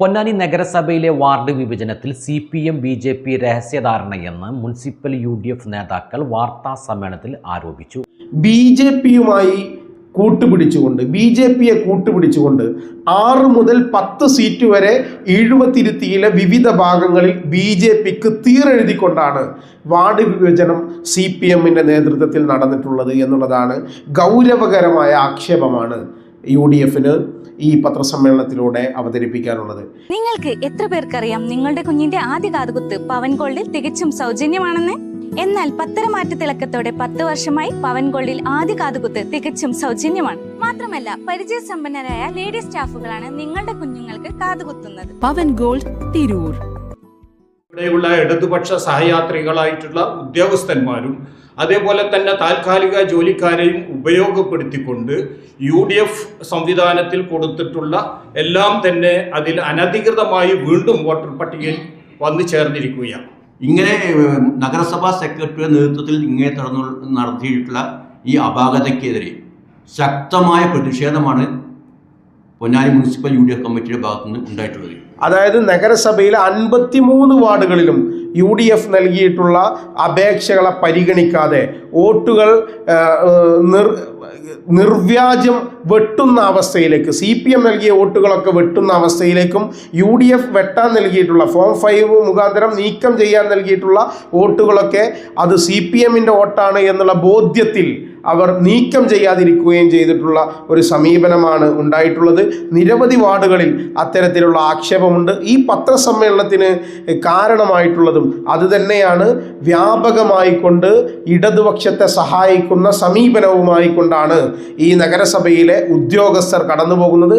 പൊന്നാനി നഗരസഭയിലെ ward വിഭജനത്തിൽ C P M B J P രഹസ്യധാരണയെന്ന് municipal U D F നേതാക്കൾ വാർത്താ സമ്മേളനത്തിൽ ആരോപിച്ചു. ബി ജെ പിയുമായി കൂട്ടുപിടിച്ചുകൊണ്ട് ബി ജെ പിയെ കൂട്ടുപിടിച്ചുകൊണ്ട് ആറ് മുതൽ പത്ത് സീറ്റ് വരെ എഴുപത്തിരുത്തിയിലെ വിവിധ ഭാഗങ്ങളിൽ ബി ജെ പിക്ക് തീരെഴുതിക്കൊണ്ടാണ് വാർഡ് വിഭജനം സി പി എമ്മിന്റെ നേതൃത്വത്തിൽ നടന്നിട്ടുള്ളത് എന്നുള്ളതാണ് ഗൗരവകരമായ ആക്ഷേപമാണ്. യു ഡി എഫിന് ഈ പത്രസമ്മേളനത്തിലൂടെ അവതരിപ്പിക്കാനുള്ളത്. നിങ്ങൾക്ക് എത്ര പേർക്കറിയാം നിങ്ങളുടെ കുഞ്ഞിന്റെ ആദ്യ കാതുകുത്ത് പവൻ ഗോൾഡിൽ തികച്ചും സൗജന്യമാണെന്ന്? എന്നാൽ പത്തരമാറ്റ തിളക്കത്തോടെ പത്ത് വർഷമായി പവൻ ഗോൾഡിൽ ആദ്യ കാതുകുത്ത് തികച്ചും സൗജന്യമാണ്. മാത്രമല്ല പരിചയസമ്പന്നരായ ലേഡി സ്റ്റാഫുകളാണ് നിങ്ങളുടെ കുഞ്ഞുങ്ങൾക്ക് കാതുകുത്തുന്നത്. പവൻ ഗോൾഡ് തിരൂർ. ഇവിടെയുള്ള ഇടതുപക്ഷ സഹയാത്രികളായിട്ടുള്ള ഉദ്യോഗസ്ഥന്മാരും അതേപോലെ തന്നെ താൽക്കാലിക ജോലിക്കാരെയും ഉപയോഗപ്പെടുത്തിക്കൊണ്ട് യു ഡി എഫ് സംവിധാനത്തിൽ കൊടുത്തിട്ടുള്ള എല്ലാം തന്നെ അതിൽ അനധികൃതമായി വീണ്ടും വോട്ടർ പട്ടികയിൽ വന്നു ചേർന്നിരിക്കുകയാണ്. ഇങ്ങനെ നഗരസഭാ സെക്രട്ടറിയുടെ നേതൃത്വത്തിൽ ഇങ്ങനെ തുടർന്നു നടത്തിയിട്ടുള്ള ഈ അപാകതയ്ക്കെതിരെ ശക്തമായ പ്രതിഷേധമാണ് Ponnani municipal U D F കമ്മിറ്റിയുടെ ഭാഗത്തുനിന്ന് ഉണ്ടായിട്ടുള്ളത്. അതായത് നഗരസഭയിലെ അൻപത്തിമൂന്ന് വാർഡുകളിലും യു ഡി എഫ് നൽകിയിട്ടുള്ള അപേക്ഷകളെ പരിഗണിക്കാതെ വോട്ടുകൾ നിർ നിർവ്യാജം വെട്ടുന്ന അവസ്ഥയിലേക്ക് സി പി എം നൽകിയ വോട്ടുകളൊക്കെ വെട്ടുന്ന അവസ്ഥയിലേക്കും യു ഡി എഫ് വെട്ടാൻ നൽകിയിട്ടുള്ള ഫോം ഫൈവ് മുഖാന്തരം നീക്കം ചെയ്യാൻ നൽകിയിട്ടുള്ള വോട്ടുകളൊക്കെ അത് സി പി എമ്മിന്റെ വോട്ടാണ് എന്നുള്ള ബോധ്യത്തിൽ അവർ നീക്കം ചെയ്യാതിരിക്കുകയും ചെയ്തിട്ടുള്ള ഒരു സമീപനമാണ് ഉണ്ടായിട്ടുള്ളത്. നിരവധി വാർഡുകളിൽ അത്തരത്തിലുള്ള ആക്ഷേപമുണ്ട്. ഈ പത്രസമ്മേളനത്തിന് കാരണമായിട്ടുള്ളതും അതുതന്നെയാണ്. വ്യാപകമായി കൊണ്ട് ഇടതുപക്ഷത്തെ സഹായിക്കുന്ന സമീപനവുമായി കൊണ്ടാണ് ഈ നഗരസഭയിലെ ഉദ്യോഗസ്ഥർ കടന്നു പോകുന്നത്